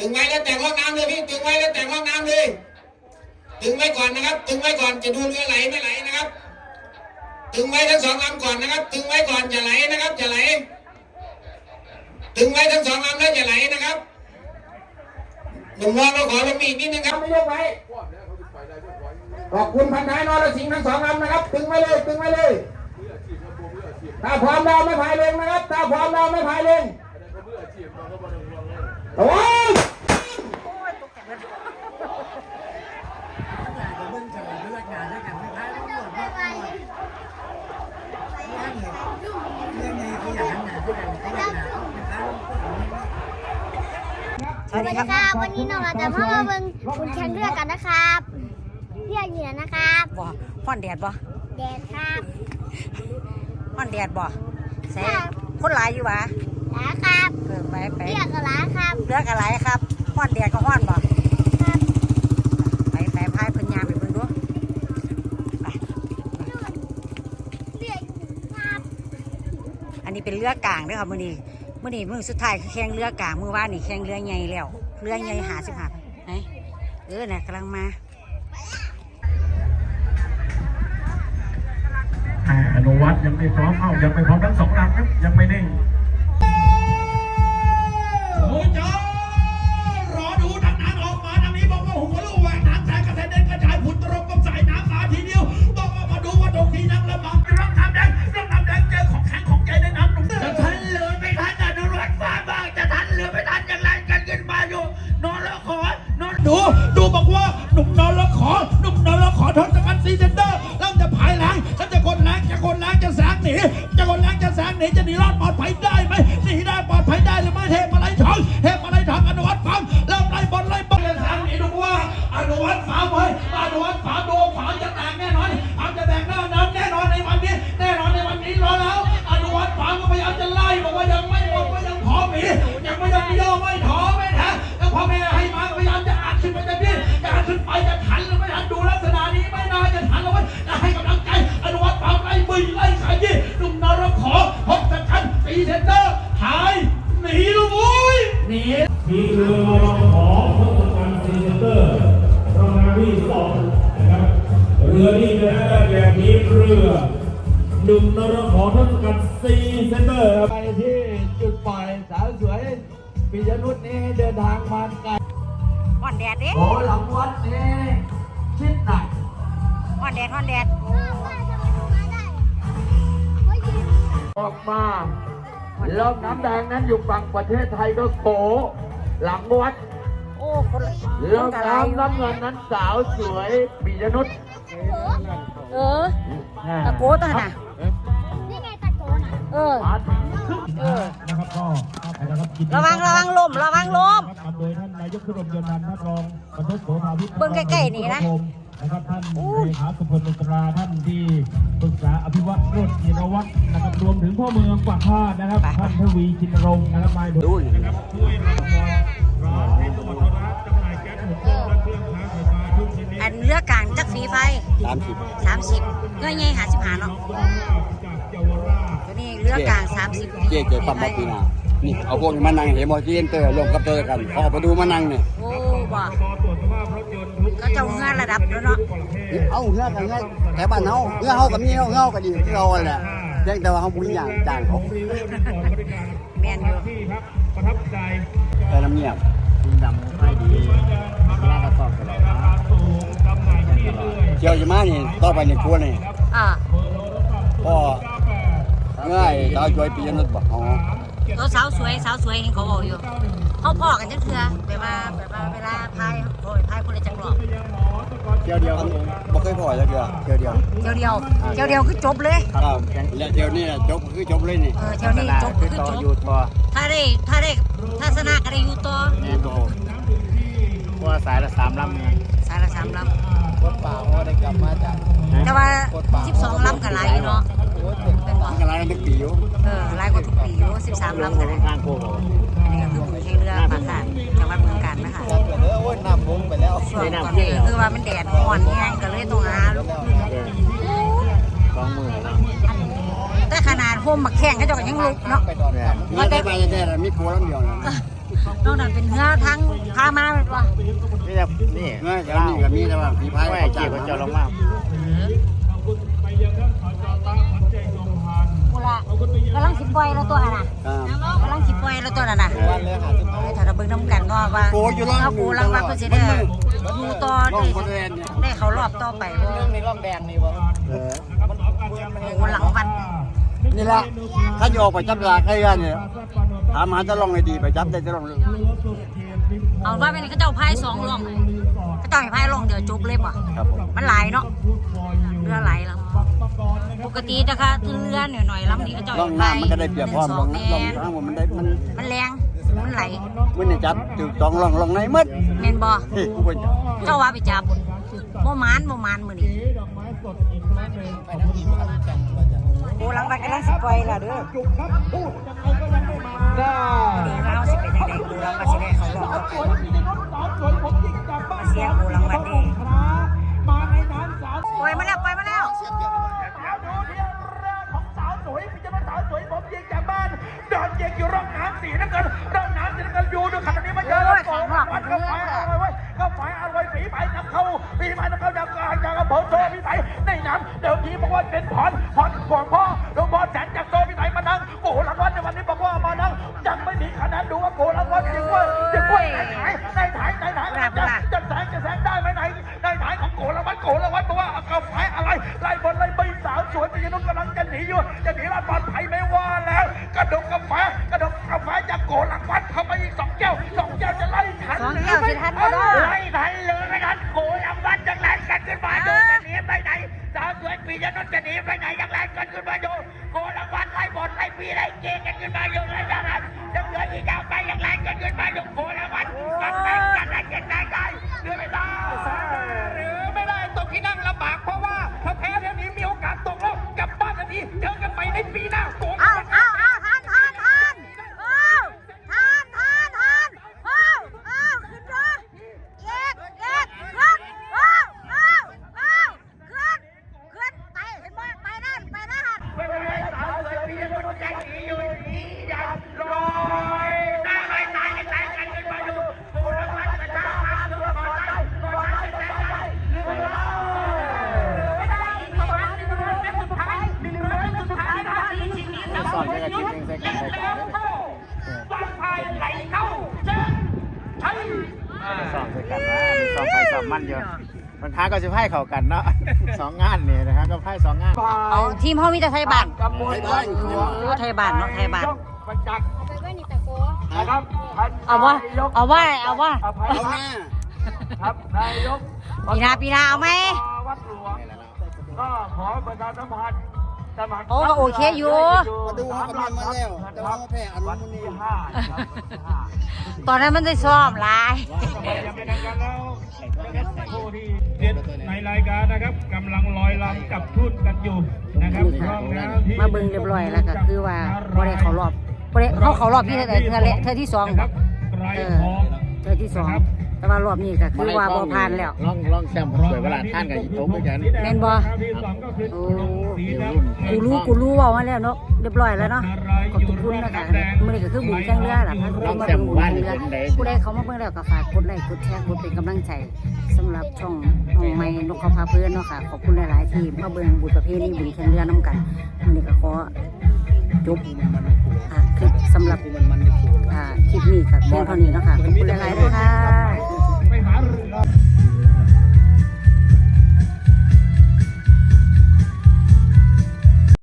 ตึงไว้แล้วแต่งห้องน้ำเลยพี่ตึงไว้แล้วแต่งห้องน้ำเลยตึงไว้ก่อนนะครับตึงไว้ก่อนจะดูเรือไหลไม่ไหลนะครับตึงไว้ทั้งสองลำก่อนนะครับตึงไว้ก่อนจะไหลนะครับจะไหลตึงไว้ทั้งสองลำแล้วจะไหลนะครับหนุ่มน้องเราขอลงมีอีกนิดนึงครับไม่ยกไว้ขอบคุณพันท้ายนรสิงห์ทั้งสองลำนะครับตึงไว้เลยตึงไว้เลย ถ้าพร้อมเราไม่พายเรงนะครับ ถ้าพร้อมเราไม่พายเรงโอ้ ยสวัสดีครับวันนี้น้องอาจจะพามาเบิ่งคุณแข่งเรือกันนะครับเรือเหนือนะครับบ่ฮ้อนแดดบ่แดดครับฮ้อนแดดบ่ใส่คนหลายอยู่หวะหลาครับเออไปไปเรือกระลาครับเลือกอะไรครับฮ้อนแดดก็ฮ้อนบ่ครับไปไปพายเพิ่นยามไปเบิ่งดูไปเรือครับอันนี้เป็นเรือกลางเด้อครับมื้อนี้มื้อนี้มื้อสุดท้ายคือแข่งเรือกลางมื้อวานนี่แข่งเรือใหญ่แล้ว เรือใหญ่55ไหนเออน่ะกำลังมาอ่าอนุวัฒน์ยังไม่พร้อมเอ้ายังไม่พร้อมทั้งสองลำครับยังไม่นิ่ง หนีจะหนีรอดปลอดภัยได้ไหมหนีได้ปลอดภัยได้หรือไม่เทพอะไรทองเทพอะไรทองอนุวัฒน์ฟังเริ่มไล่บอลไล่บอลเลยแสงหนีดูว่าอนุวัฒน์ฝาไว้อนุวัฒน์ฝาดูฝาจะแตกแน่นอนฝาจะแตกแน่นอนแน่นอนในวันนี้แน่นอนในวันนี้รอแล้วอนุวัฒน์ฝาก็พยายามจะไล่บอกว่ายังไม่หมดว่ายังขอหมียังไม่ยังไม่ย่อไม่ถอไม่แท้แล้วพ่อแม่ให้มาพยายามจะอัดขึ้นไปจะดิ้นจะอัดขึ้นไปจะทันหรือไม่ทันดูลักษณะนี้ไม่น่าจะทันแล้วเว้ยจะให้กำลังใจอนุวัฒน์ฝาไล่บึ้ยไล่ขยี้ ซนเตอร์หายหนีลูกบุ้ยหนีมีเรือของพลการซีเตอร์รางวัลที่สองนะครับเรือนี้นะฮะได้แก่มีเรือหนึ่งนรของทศกัณฐ์ซีเซนเตอร์ครับไปที่จุดปล่อยสาวสวยปิยนุชนี่ให้เดินทางมาไกลฮ้อนแดดเด้โอ้หลังวัดนี่ชิดหนักฮ้อนแดดฮ้อนแดดว่าทำไมถึงมาได้เพ ราะยืนออกมาลมน้ำแดงนั้นอยู่ฝั่งประเทศไทยก็โขหลังวัดโอ้คนละลมน้ำน้ำเงินนั้นสาวสวยปิยนุชเออตะโกตะน่ะนี่ไงตะโกนอะเออมาถึงครึ่งเออนะครับก็นะครับกินระวังระวังลมระวังลมครับนำโดยท่านนายกขึ้นรมยนต์นันท์ท่านรองบรรทุกโสภาวิทย์เบิ่งใกล้ๆนี่นะนะครับท่านเลขาสุพลอุตราท่านที่ปรึก ษาอภิวัตรโรจน์จิรวัฒน์นะครับรวมถึงพ่อเมืองปากพาดนะครับท่านทวีชินรงค์นะครับนายดูนะครับช่วยรมร้านในจังหวัดนราธิจำหน่ายแก๊สหุงต้มและเครื่องค้าไฟฟ้าทุกชนิดอันเรือกลางจักฝีไฟสามสิบสามสิบเงยใหญ่หาสิบหาเนาะจากเยาวราชตัวนี้เรือกลางสามสิบเจ๊เกิดปั๊มปั๊บปีหนานี่เอาพวกนี้มานั่งเห็นมอจีเอนเตอร์รวมกับเตอร์กันพอไปดูมานั่งเนี่ยโอ้ บ่พอตรวจสภาพรถยนต์ทุกก็เจ้าเงื่อนระดับแล้วเนาะเอาเงือกกันเงือกแถวบ้านเฮาเงือกเฮากับมีเฮาเงากันดีที่เราแหละเพียงแต่ว่าเฮาบุญอย่างจ้างเขาของรีเวอร์รีสอร์ทบริการแมนอยู่ที่ครับประทับใจแต่น้ำเงียบดินดำไม่ดีลากระสอบตลอดราคาสูงจำหน่ายที่เรื่อยเที่ยวจะมานี่ต่อไปในครัวนี่อ่าก็ง่ายดาวจอยปียนุชบอกอ๋อตัวสาวสวยสาวสวยเห็นเขาบอกอยู่ เขาพ่อกันจังเถื่อไปมาไปมาเวลาพายโอ้ยพายคนละจังหรอกเที่ยวเดียวบ่เคยพอแล้วเดียวเที่ยวเดียวเที่ยวเดียวเที่ยวเดียวคือจบเลย ครับและเที่ยวนี้จบคือจบเลยนี่เออเที่ยวนี้จบคือจบอยู่ต่อถ้าได้ถ้าได้ถ้าชนะก็ได้อยู่ต่อนี่โตเพราะว่าสายละสามลำเนี่ยสายละสามลรถเปล่าก็ได้กลับมาจากำแต่ว่าสิบสองลำก็หลายอยู่เนาะเป็นบ่มันก็หลายกันทุกปีอยู่เออหลายกว่าทุกปีอยู่สิบสามลำก็ได้ทางโค้งอันนี้ก็คือ หมู่ที่เรือปากขาดจังหวัดเมืองกาญนะคะเออโอ้ยน้ำลงไปแล้วส่วนก่อนนี้คือว่ามันแดดอ่อนแห้งก็เลยต้องหาลูกสองมือแล้วแต่ขนาดโฮมบักแข้งเขาเจ้าก็ยังลุกเนาะมาแต่ไปแต่มีครัวลำเดียวนะนอกนั้นเป็นเรือทั้งพามาเป็นว่านี่จะนี่เมื่อจะมีกับมีแต่ว่าผีพายไม่เขาเกี่จ้ายงวกับเจ้าลงมากูละกำลังสิปล่อยแล้วตัว อยแล้วตัวน่ะนะวันเลยหาสิบเออถ้าเราเบิ่งน้ำกันเนาะว่าโกอยู่ล่างเอากูลังว่าเพิ่นสิได้อยู่ต่อล่องได้คนแรกเนี่ยได้เขารอบต่อไปบ่เรื่องนี้ร่องแดงนี่วะเออโอ้หลังวันนี่ละถ้าโยกไปจับลาใครกันเนี่ยถามหาจะลองให้ดีไปจับได้จะลองเอาว่าเป็นเขาเจ้าพายสองล่องเขาเจ้าให้พายล่องเดี๋ยวจบเลยบ่ครับผมมันหลายเนาะเรือหลายลำป กตินะคะคือเรือหน่อยๆลำนี้เขาเจ้าลองน้ำมันก็ได้เปรียบพร้อมลองแมลองนทางมันได้มันมันแรงมันไหลมันเนี่ยจับจุดสองลองลองในมืดเมนบอเฮ้ยกูเป็นเจ้าว่าไปจับโมมานโมมานมือนี่โอ้หลังไปกันแล้วสิปล่อยละเด้อดีเราสิเป็นยังไงกูหลังมาสิได้เขาหลอกต่อไปมาเสียกูหลังวันดีปล่อยมาแล้วปล่อยมาแล้วแล้ว อยู่ร่องน้ำสีน้ำเงินร่องน้ำสีน้ำเงินอยู่ดูขนาดนี้มาเจอแล้วก่อนาวสวยปีนุ่นจะหนีไปไหนยังแรงกันขึ้นมาดูโกรางวัลไล่บนไล่ปีไล่เกกันขึ้นมาอยู่เลยนะครับยังเหลืออีกยาวไปยังแรงกันขึ้นมาดูโกรางวัลกันแรงกันแรงกันได้ได้หรือไม่ได้ มันอยู่มันท้าก็จะไพ่เข้ากันเนาะสองงานนี่นะครับก็ไพ่สองงานเอาทีมเฮามีแต่ไทยบ้านกำมวลบ้านโอ้ไทยบ้านเนาะไทยบ้านประจักษ์นะครับเอาว่าเอาว่าเอาว่าอภัยเอาหน้าครับนายกปีหนาปีหนาเอาไหมวัดหลวงก็ขอประชาสัมพันธ์สมัครโอ้ก็โอเคอยู่มาดูเขากำลังมาแล้วแต่ว่ามาแพ้อันนู้นนี่ห้าตอนนั้นมันได้ซ้อมหลาย จะเป็นกันแล้วผู้ที่เด็ดในรายการนะครับกำลังลอยลำกับทุ่นกันอยู่นะครับพร้อมแล้วที่มาเบิ่งเรียบร้อยแล้วก็คือว่าบ่ได้เข้ารอบบ่ได้เขาเข้ารอบที่เท่าไหร่เทื่อแรกเทื่อที่สองครับไกรเออทองเทื่อที่สอง แต่ว่ารอบนี้ก็คือว่าบ่ผ่านแล้วล่องล่องแซมสวยเวลาท่านกับอีโต๊ะด้วยกันแม่นบ่ที่สองก็คือโอ้สีดำกูรู้กูรู้ว่ามาแล้วเนาะเรียบร้อยแล้วเนาะขอบคุณนะคะมื้อนี้ก็คือบุญแข่งเรือล่ะท่านผู้ชมมาดูบุญแข่งเรือผู้ใดเขามาเบิ่งแล้วก็ฝากกดไลค์กดแชร์กดเป็นกำลังใจสำหรับช่องน้องใหม่นกเขาพาเพื่อนเนาะค่ะขอบคุณหลาย ๆ ที่มาเบิ่งบุญประเพณีบุญแข่งเรือนํกันมื้อนี้ก็ขอ จบอ่าคลิปสำหรับอ่าคลิปนี้ค่ะเพียงเท่านี้เนาะค่ะขอบคุณหลายๆด้วยค่ะ